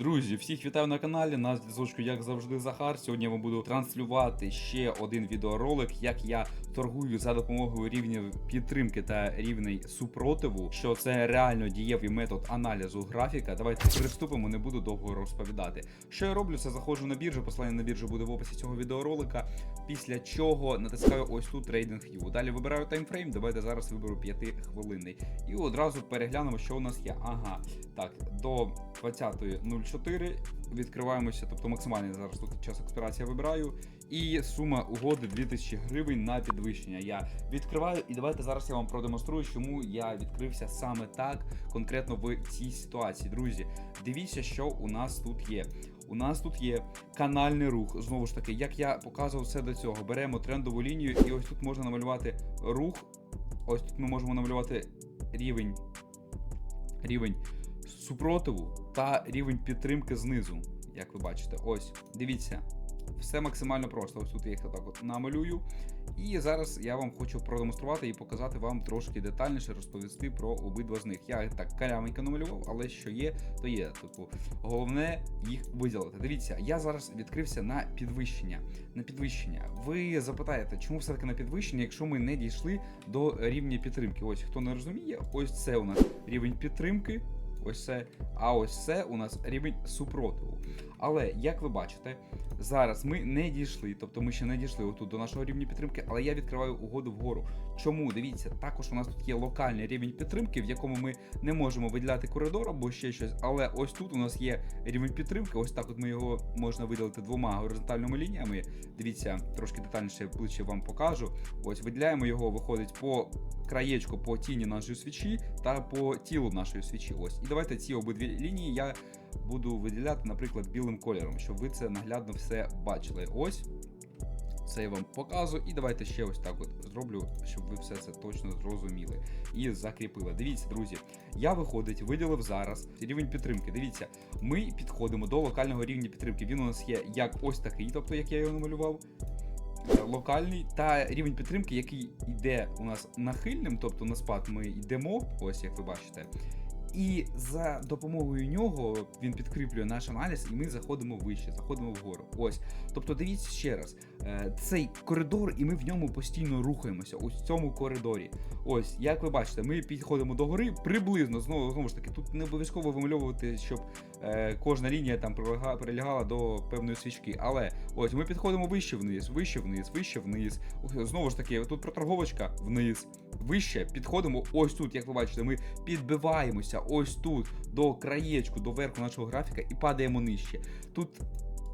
Друзі, всіх вітаю на каналі. На зв'язочку, як завжди, Захар. Сьогодні я вам буду транслювати ще один відеоролик, як я торгую за допомогою рівнів підтримки та рівней супротиву. Що це реально дієвий метод аналізу графіка. Давайте приступимо, не буду довго розповідати. Що я роблю? Це заходжу на біржу. Посилання на біржу буде в описі цього відеоролика. Після чого натискаю ось тут трейдинг View. Далі вибираю таймфрейм. Давайте зараз виберу 5 хвилинний. І одразу переглянемо, що у нас є. Ага, так, до 20.04 відкриваємося, тобто максимальний зараз тут час експірації вибираю. І сума угоди 2000 гривень на підвищення. Я відкриваю, і давайте зараз я вам продемонструю, чому я відкрився саме так, конкретно в цій ситуації. Друзі, дивіться, що у нас тут є. У нас тут є канальний рух. Знову ж таки, як я показував все до цього, беремо трендову лінію, і ось тут можна намалювати рух. Ось тут ми можемо намалювати рівень, рівень супротиву та рівень підтримки знизу. Як ви бачите, ось дивіться, все максимально просто. Ось тут я їх так от намалюю. І зараз я вам хочу продемонструвати і показати вам трошки детальніше розповісти про обидва з них. Я так каляменько намалював, але що є, то є. Типу, головне їх виділити. Дивіться, я зараз відкрився на підвищення. На підвищення. Ви запитаєте, чому все таки на підвищення, якщо ми не дійшли до рівня підтримки? Ось хто не розуміє, ось це у нас рівень підтримки. Ось це, а ось це у нас рівень супротиву. Але як ви бачите, зараз ми не дійшли, тобто ми ще не дійшли отут до нашого рівня підтримки, але я відкриваю угоду вгору. Чому? Дивіться, також у нас тут є локальний рівень підтримки, в якому ми не можемо виділяти коридор або ще щось. Але ось тут у нас є рівень підтримки. Ось так от ми його можна виділити двома горизонтальними лініями. Дивіться, трошки детальніше ближче вам покажу. Ось виділяємо його, виходить по краєчку по тіні нашої свічі та по тілу нашої свічі. Ось. І давайте ці обидві лінії я буду виділяти, наприклад, білим кольором, щоб ви це наглядно все бачили. Ось. Це я вам показую, і давайте ще ось так от зроблю, щоб ви все це точно зрозуміли і закріпили. Дивіться, друзі, я виходить, виділив зараз рівень підтримки. Дивіться, ми підходимо до локального рівня підтримки. Він у нас є як ось такий, тобто як я його намалював. Локальний та рівень підтримки, який йде у нас нахильним, тобто на спад ми йдемо, ось як ви бачите. І за допомогою нього він підкріплює наш аналіз, і ми заходимо вище, заходимо вгору. Ось. Тобто, дивіться ще раз, е, цей коридор, і ми в ньому постійно рухаємося. Ось цьому коридорі. Ось, як ви бачите, ми підходимо до гори приблизно. Знову знову ж таки, тут не обов'язково вимальовувати, щоб е, кожна лінія там прилягала до певної свічки. Але ось ми підходимо вище вниз, вище вниз, вище вниз. Знову ж таки, тут проторговочка вниз. Вище підходимо ось тут, як ви бачите, ми підбиваємося ось тут до краєчку, до верху нашого графіка і падаємо нижче. Тут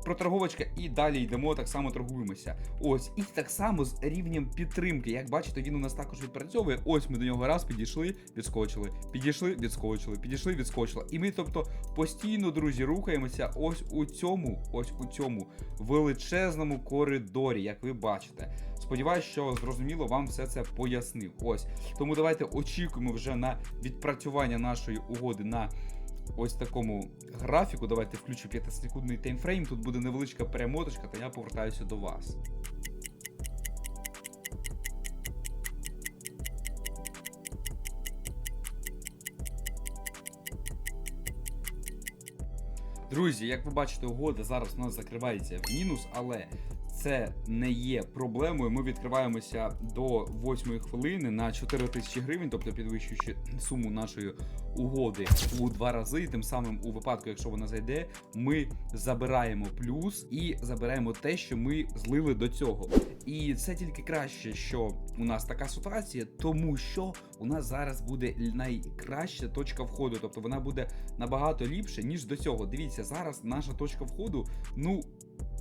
проторговочка і далі йдемо, так само торгуємося. Ось, і так само з рівнем підтримки. Як бачите, він у нас також відпрацьовує. Ось ми до нього раз підійшли, відскочили, підійшли, відскочили, підійшли, відскочили. І ми, тобто, постійно, друзі, рухаємося ось у цьому, ось у цьому величезному коридорі, як ви бачите. Сподіваюсь, що зрозуміло вам все це пояснив. Ось тому давайте очікуємо вже на відпрацювання нашої угоди на ось такому графіку. Давайте включу 5-секундний таймфрейм. Тут буде невеличка перемоточка, та я повертаюся до вас. Друзі, як ви бачите, угода зараз у нас закривається в мінус, але це не є проблемою. Ми відкриваємося до 8 хвилини на 4 тисячі гривень, тобто підвищуючи суму нашої угоди у два рази. Тим самим, у випадку, якщо вона зайде, ми забираємо плюс і забираємо те, що ми злили до цього. І це тільки краще, що у нас така ситуація, тому що у нас зараз буде найкраща точка входу, тобто вона буде набагато ліпше, ніж до цього. Дивіться, зараз наша точка входу, ну.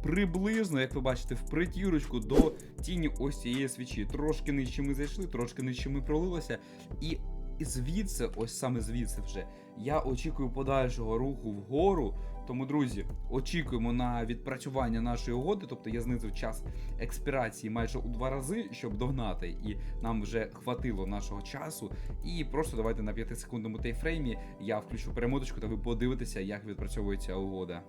Приблизно, як ви бачите, в притірочку до тіні ось цієї свічі. Трошки нижче ми зайшли, трошки нижче ми пролилися. І звідси, ось саме звідси вже, я очікую подальшого руху вгору. Тому, друзі, очікуємо на відпрацювання нашої угоди. Тобто я знизив час експірації майже у два рази, щоб догнати, і нам вже хватило нашого часу. І просто давайте на 5-секундному тайфреймі я включу перемоточку, та ви подивитеся, як відпрацьовується угода.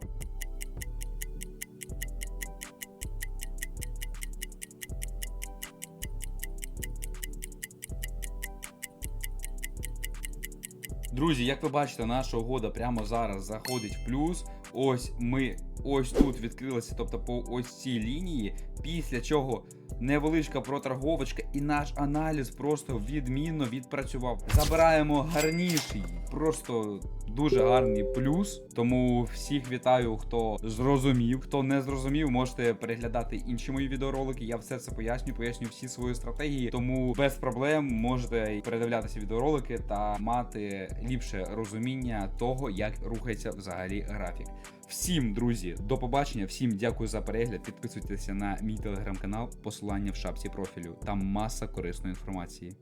Друзі, як ви бачите, наша угода прямо зараз заходить в плюс. Ось ми ось тут відкрилися, тобто по ось цій лінії, після чого невеличка проторговочка, і наш аналіз просто відмінно відпрацював. Забираємо гарніший, просто дуже гарний плюс. Тому всіх вітаю, хто зрозумів. Хто не зрозумів, можете переглядати інші мої відеоролики. Я все це поясню, поясню всі свої стратегії. Тому без проблем можете передивлятися відеоролики та мати ліпше розуміння того, як рухається взагалі графік. Всім, друзі, до побачення. Всім дякую за перегляд. Підписуйтеся на мій телеграм-канал, посилання в шапці профілю. Там маса корисної інформації.